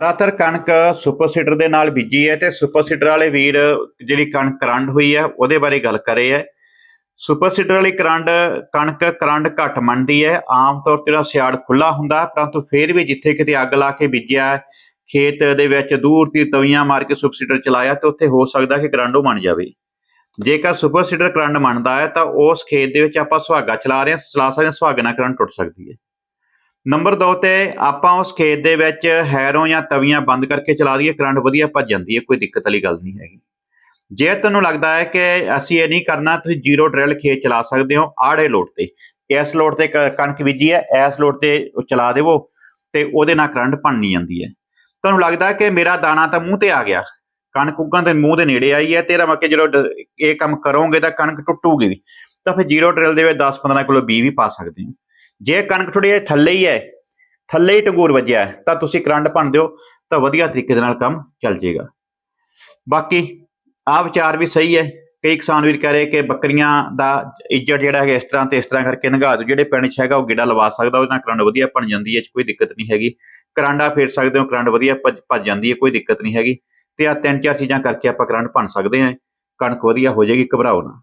ਜ਼ਿਆਦਾਤਰ ਕਣਕ super seeder ਦੇ ਨਾਲ ਬੀਜੀ ਹੈ ਤੇ ਸੁਪਰ ਸੀਡਰ ਵਾਲੇ ਵੀਰ ਜਿਹੜੀ ਕਣਕ ਕਰੰਡ ਹੋਈ ਹੈ, ਉਹਦੇ ਬਾਰੇ ਗੱਲ ਕਰੇ ਹੈ। ਸੁਪਰ ਸੀਡਰ ਵਾਲੀ ਕਰੰਡ, ਕਣਕ ਕਰੰਡ ਘੱਟ ਮੰਨਦੀ ਹੈ। ਆਮ ਤੌਰ ਤੇ ਜਿਹੜਾ ਸਿਆੜ ਖੁੱਲਾ ਹੁੰਦਾ ਪਰੰਤੂ ਫੇਰ ਵੀ ਜਿੱਥੇ ਕਿਤੇ ਅੱਗ ਲਾ ਕੇ ਬੀਜਿਆ ਖੇਤ ਦੇ ਵਿੱਚ ਦੂਰ ਦੀ ਤਵੀਆਂ ਮਾਰ ਕੇ ਸੁਪਰ ਸੀਡਰ ਚਲਾਇਆ, ਤੇ ਉੱਥੇ ਹੋ ਸਕਦਾ ਕਿ ਕਰੰਡ ਉਹ ਮੰਨ ਜਾਵੇ। ਜੇਕਰ ਸੁਪਰ ਸੀਡਰ ਕਰੰਡ ਮੰਨਦਾ ਹੈ, ਤਾਂ ਉਸ ਖੇਤ ਦੇ ਵਿੱਚ ਆਪਾਂ ਸੁਹਾਗਾ ਚਲਾ ਰਹੇ ਹਾਂ, ਚਲਾ ਸਕਦੇ ਸੁਹਾਗੇ ਨਾਲ ਕਰੰਟ ਟੁੱਟ ਸਕਦੀ ਹੈ। ਨੰਬਰ 2 ਤੇ ਆਪਾਂ ਉਸ ਖੇਤ ਦੇ ਵਿੱਚ ਹੈਰੋਂ ਜਾਂ ਤਵੀਆਂ ਬੰਦ ਕਰਕੇ ਚਲਾ ਦਈਏ, ਕਰੰਟ ਵਧੀਆ ਭੱਜ ਜਾਂਦੀ ਹੈ, ਕੋਈ ਦਿੱਕਤ ਵਾਲੀ ਗੱਲ ਨਹੀਂ ਹੈਗੀ। ਜੇ ਤੁਹਾਨੂੰ ਲੱਗਦਾ ਹੈ ਕਿ ਅਸੀਂ ਇਹ ਨਹੀਂ ਕਰਨਾ, ਤੁਸੀਂ ਜ਼ੀਰੋ ਡਰਿਲ ਖੇਤ ਚਲਾ ਸਕਦੇ ਹੋ ਆੜੇ ਲੋਡ ਤੇ। ਇਸ ਲੋਡ ਤੇ ਕ- ਕਣਕ ਬੀਜੀ ਹੈ, ਇਸ ਲੋਡ ਤੇ ਚਲਾ ਦੇਵੋ ਤੇ ਉਹਦੇ ਨਾਲ ਕਰੰਟ ਭੰਨ ਨਹੀਂ ਜਾਂਦੀ ਹੈ। ਤੁਹਾਨੂੰ ਲੱਗਦਾ ਕਿ ਮੇਰਾ ਦਾਣਾ ਤਾਂ ਮੂੰਹ ਤੇ ਆ ਗਿਆ। ਕਣਕ ਉੱਗਾਂ ਦੇ ਮੂੰਹ ਦੇ ਨੇੜੇ ਆਈ ਹੈ, ਤੇਰਾ ਮੱਕੇ ਜਦੋਂ ਡ- ਇਹ ਕੰਮ ਕਰੋਗੇ ਤਾਂ ਕਣਕ ਟੁੱਟੂਗੀ ਵੀ। ਤਾਂ ਫਿਰ ਜ਼ੀਰੋ ਡਰਿਲ ਦੇ ਵਿੱਚ 10-15 ਕਿਲੋ ਬੀ ਵੀ ਪਾ ਸਕਦੇ ਹੋ। ਜੇ ਕਣਕ ਥੋੜੀ ਜਿਹੀ ਥੱਲੇ ਹੀ ਹੈ, ਥੱਲੇ ਹੀ ਟੰਗੂਰ ਵੱਜਿਆ ਤਾਂ ਤੁਸੀਂ ਕਰੰਟ ਭੰਨ ਦਿਓ, ਤਾਂ ਵਧੀਆ ਤਰੀਕੇ ਦੇ ਨਾਲ ਕੰਮ ਚੱਲ ਜਾਏਗਾ। ਬਾਕੀ ਆ ਵਿਚਾਰ ਵੀ ਸਹੀ ਹੈ, ਕਈ ਕਿਸਾਨ ਵੀਰ ਕਹਿ ਰਹੇ ਕਿ ਬੱਕਰੀਆਂ ਦਾ ਇੱਜੜ ਜਿਹੜਾ ਹੈਗਾ ਇਸ ਤਰ੍ਹਾਂ ਤੇ ਇਸ ਤਰ੍ਹਾਂ ਕਰਕੇ ਨਗਾ ਦਿਓ, ਜਿਹੜੇ ਪਿੰਡ 'ਚ ਹੈਗਾ ਉਹ ਗਿੱਡਾ ਲਵਾ ਸਕਦਾ, ਉਹਦੇ ਕਰੰਟ ਵਧੀਆ ਭੰਨ ਜਾਂਦੀ ਹੈ, 'ਚ ਕੋਈ ਦਿੱਕਤ ਨਹੀਂ ਹੈਗੀ। ਕਰਾਂਡਾ ਫੇਰ ਸਕਦੇ ਹੋ, ਕਰੰਟ ਵਧੀਆ ਭੱਜ ਭੱਜ ਜਾਂਦੀ ਹੈ, ਕੋਈ ਦਿੱਕਤ ਨਹੀਂ ਹੈਗੀ। ਤੇ ਆ ਤਿੰਨ ਚਾਰ ਚੀਜ਼ਾਂ ਕਰਕੇ ਆਪਾਂ ਕਰੰਟ ਭੰਨ ਸਕਦੇ ਹਾਂ, ਕਣਕ ਵਧੀਆ ਹੋ ਜਾਏਗੀ, ਘਬਰਾਓ ਨਾ।